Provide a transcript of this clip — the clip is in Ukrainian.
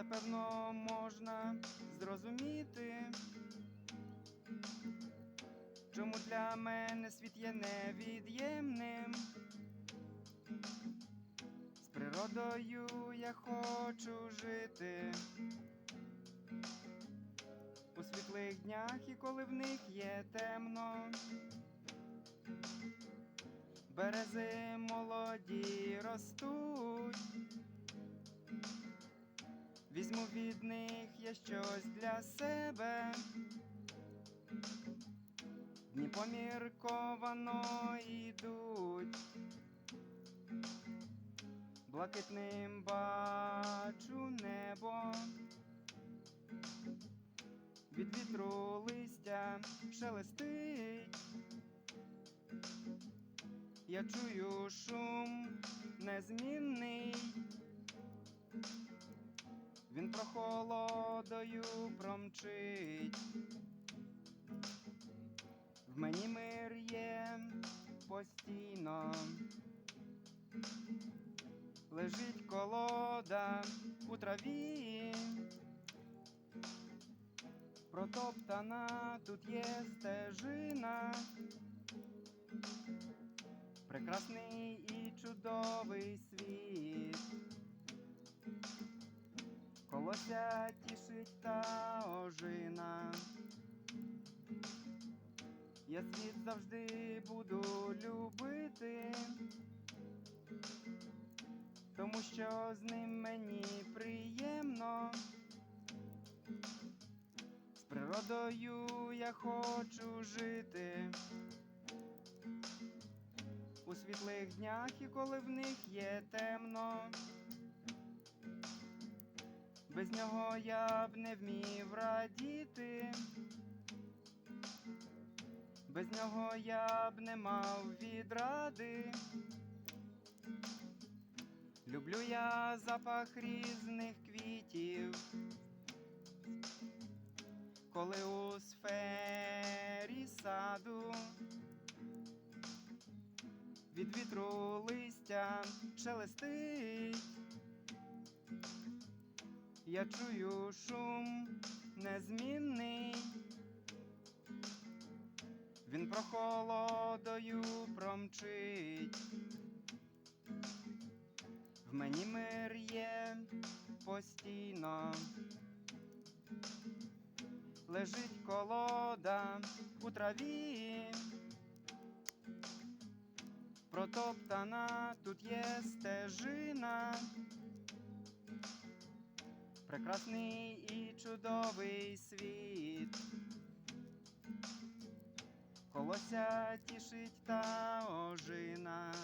Це певно можна зрозуміти. Чому для мене світ є невід'ємним? З природою я хочу жити. У світлих днях і коли в них є темно. Берези молоді ростуть. Візьму від них я щось для себе. Дні помірковано йдуть. Блакитним бачу небо. Від вітру листя шелестить. Я чую шум незмінний. Він прохолодою промчить. В мені мир є постійно. Лежить колода у траві. Протоптана тут є стежина. Прекрасний і чудовий світ. Колося тішить та ожина. Я світ завжди буду любити, тому що з ним мені приємно. З природою я хочу жити. У світлих днях і коли в них є темно. Без нього я б не вмів радіти. Без нього я б не мав відради. Люблю я запах різних квітів, коли у сфері саду від вітру листя шелестить. Я чую шум незмінний. Він прохолодою промчить. В мені мир є постійно. Лежить колода у траві. Протоптана тут є стежина. Прекрасний і чудовий світ. Колося тішить та ожина.